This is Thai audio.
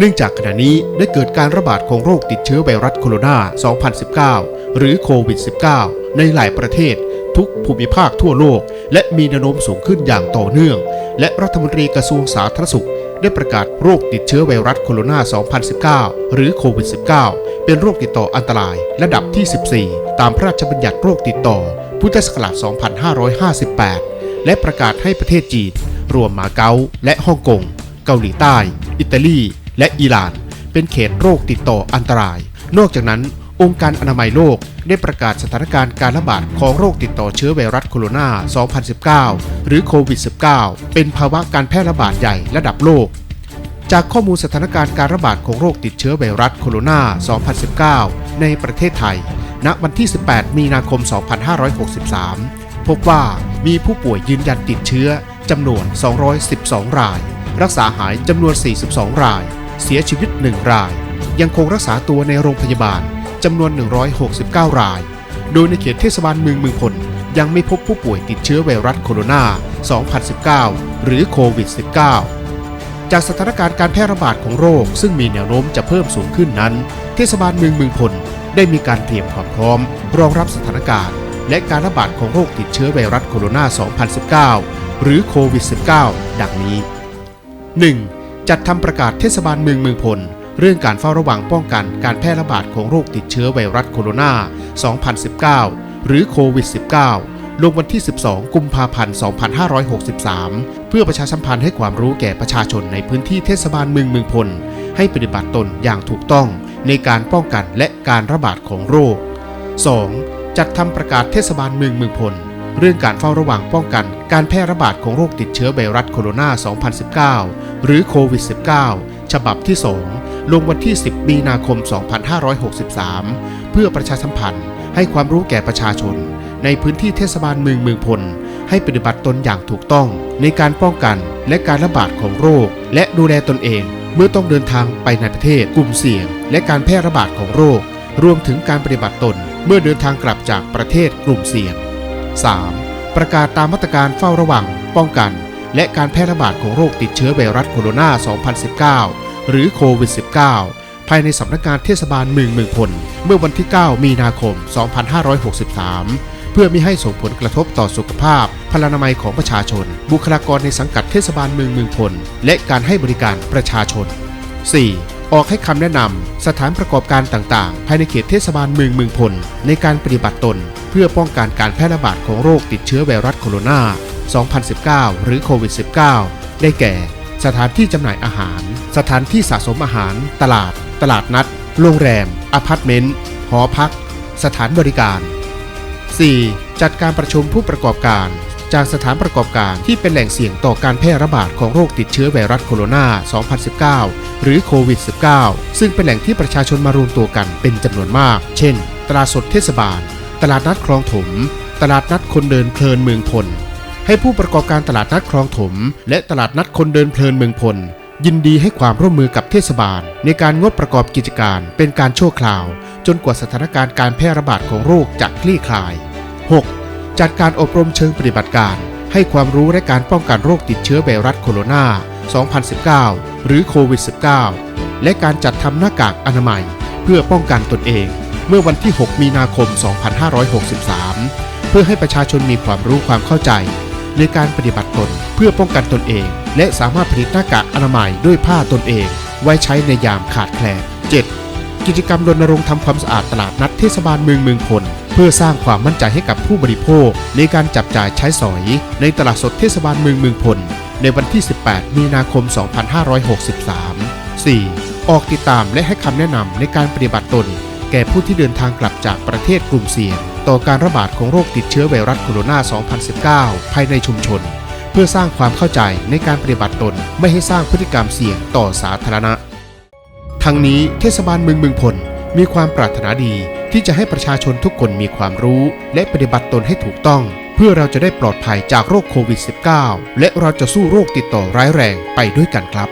เนื่องจากขณะนี้ได้เกิดการระบาดของโรคติดเชื้อไวรัสโคโรนา 2019 หรือโควิด -19 ในหลายประเทศ ทุกภูมิภาคทั่วโลก และมีแนวโน้มสูงขึ้นอย่างต่อเนื่อง และรัฐมนตรีกระทรวงสาธารณสุข ได้ประกาศโรคติดเชื้อไวรัสโคโรนา 2019 หรือโควิด -19 เป็นโรคติดต่ออันตราย ระดับที่ 14 ตามพระราชบัญญัติโรคติดต่อ พุทธศักราช 2558 และประกาศให้ประเทศจีน รวมมาเก๊าและฮ่องกง เกาหลีใต้ อิตาลี และอิหร่าน เป็นเขตโรคติดต่ออันตราย นอกจากนั้น องค์การอนามัยโลกได้ประกาศสถานการณ์การระบาดของโรคติดต่อเชื้อไวรัสโคโรนา 2019 หรือโควิด -19 เป็นภาวะการแพร่ระบาดใหญ่ระดับโลก จากข้อมูลสถานการณ์การระบาดของโรคติดเชื้อไวรัสโคโรนา 2019 ในประเทศไทย ณ วันที่ 18 มีนาคม 2563 พบว่ามีผู้ป่วยยืนยันติดเชื้อจำนวน 212 ราย รักษาหายจำนวน 42 ราย เสียชีวิต 1 ราย ยังคงรักษาตัวในโรงพยาบาลจำนวน 169 ราย โดยในเขตเทศบาลเมืองเมืองพลยังไม่พบผู้ป่วยติดเชื้อไวรัสโคโรนา 2019 หรือโควิด -19 จากสถานการณ์การแพร่ระบาดของโรค ซึ่งมีแนวโน้มจะเพิ่มสูงขึ้นนั้น เทศบาลเมืองเมืองพลได้มีการเตรียมความพร้อม รองรับสถานการณ์ และการระบาดของโรคติดเชื้อไวรัสโคโรนา 2019 หรือโควิด -19 ดังนี้ 1. จัดทำประกาศเทศบาลเมืองเมืองพล เรื่องการเฝ้าระวังป้องกันการแพร่ระบาดของโรคติดเชื้อไวรัสโคโรนา 2019 หรือโควิด -19 ลงวันที่ 12 กุมภาพันธ์ 2563 เพื่อประชาสัมพันธ์ให้ความรู้แก่ประชาชนในพื้นที่เทศบาลเมืองเมืองพล ให้ปฏิบัติตนอย่างถูกต้องในการป้องกันและการระบาดของโรค 2. จัดทำประกาศเทศบาลเมืองเมืองพล เรื่องการเฝ้าระวังป้องกันการแพร่ระบาดของโรคติดเชื้อไวรัสโคโรนา 2019 หรือโควิด -19 ฉบับที่ 2 ลงวันที่ 10 มีนาคม 2563 เพื่อประชาสัมพันธ์ให้ความรู้แก่ประชาชน ในพื้นที่เทศบาลเมืองเมืองพล ให้ปฏิบัติตนอย่างถูกต้อง ในการป้องกันและการระบาดของโรค และดูแลตนเอง เมื่อต้องเดินทางไปในประเทศกลุ่มเสี่ยง และการแพร่ระบาดของโรค รวมถึงการปฏิบัติตน เมื่อเดินทางกลับจากประเทศกลุ่มเสี่ยง 3. ประกาศตามมาตรการเฝ้าระวัง ป้องกัน และการแพร่ระบาดของโรคติดเชื้อไวรัสโคโรนา 2019 หรือโควิด -19 ภายในสำนักงานเทศบาลเมืองเมืองพล เมื่อวันที่ 9 มีนาคม 2563 เพื่อไม่ให้ส่งผลกระทบต่อสุขภาพ พลานามัยของประชาชน บุคลากรในสังกัดเทศบาลเมืองเมืองพล และการให้บริการประชาชน 4. ออกให้คำแนะนำสถานประกอบการต่างๆ ภายในเขตเทศบาลเมืองเมืองพล ในการปฏิบัติตน เพื่อป้องกันการแพร่ระบาดของโรคติดเชื้อไวรัสโคโรนา 2019 หรือโควิด -19 ได้แก่ สถานที่จำหน่ายอาหาร สถานที่สะสมอาหาร ตลาด ตลาดนัด โรงแรม อพาร์ตเมนต์ หอพัก สถานบริการ 4. จัดการประชุมผู้ประกอบการ จากสถานประกอบการที่เป็นแหล่งเสี่ยงต่อการแพร่ระบาดของโรคติดเชื้อไวรัสโคโรนา 2019 หรือโควิด -19 ซึ่งเป็นแหล่งที่ประชาชนมารวมตัวกันเป็นจำนวนมาก เช่น ตลาดสดเทศบาล ตลาดนัดคลองถม ตลาดนัดคนเดินเพลินเมืองพล ให้ผู้ประกอบการตลาดนัดคลองถม และตลาดนัดคนเดินเพลินเมืองพลยินดีให้ความร่วมมือกับเทศบาล ในการงดประกอบกิจการเป็นการชั่วคราว จนกว่าสถานการณ์การแพร่ระบาดของโรคจะคลี่คลาย 6. จัดการอบรมเชิงปฏิบัติการ ให้ความรู้และการป้องกันโรคติดเชื้อไวรัสโคโรนา 2019 หรือโควิด -19 และการจัดทำหน้ากากอนามัย เพื่อป้องกันตนเอง เมื่อวันที่ 6 มีนาคม 2563 เพื่อให้ประชาชนมีความรู้ความเข้าใจ ในการปฏิบัติตนเพื่อป้องกันตนเอง และสามารถผลิตหน้ากากอนามัยด้วยผ้าตนเอง ไว้ใช้ในยามขาดแคลน 7. กิจกรรมรณรงค์ทำความสะอาดตลาดนัดเทศบาลเมืองเมืองพล พื่อสร้างความมั่นใจให้กับผู้บริโภค ในการจับจ่ายใช้สอย ในตลาดสดเทศบาลเมืองเมืองพล ในวันที่ 18 มีนาคม 2563 4. ออกติดตามและให้คำแนะนำในการปฏิบัติตน แก่ผู้ที่เดินทางกลับจากประเทศกลุ่มเสี่ยง ต่อการระบาดของโรคติดเชื้อไวรัสโคโรนา 2019 ภายในชุมชน เพื่อสร้างความเข้าใจในการปฏิบัติตน ไม่ให้สร้างพฤติกรรมเสี่ยงต่อสาธารณะ ทั้งนี้เทศบาลเมืองเมืองพล มีความปรารถนาดีที่จะให้ประชาชนทุกคนมีความรู้ และปฏิบัติตนให้ถูกต้อง เพื่อเราจะได้ปลอดภัยจากโรคโควิด -19 และเราจะสู้โรคติดต่อร้ายแรงไปด้วยกันครับ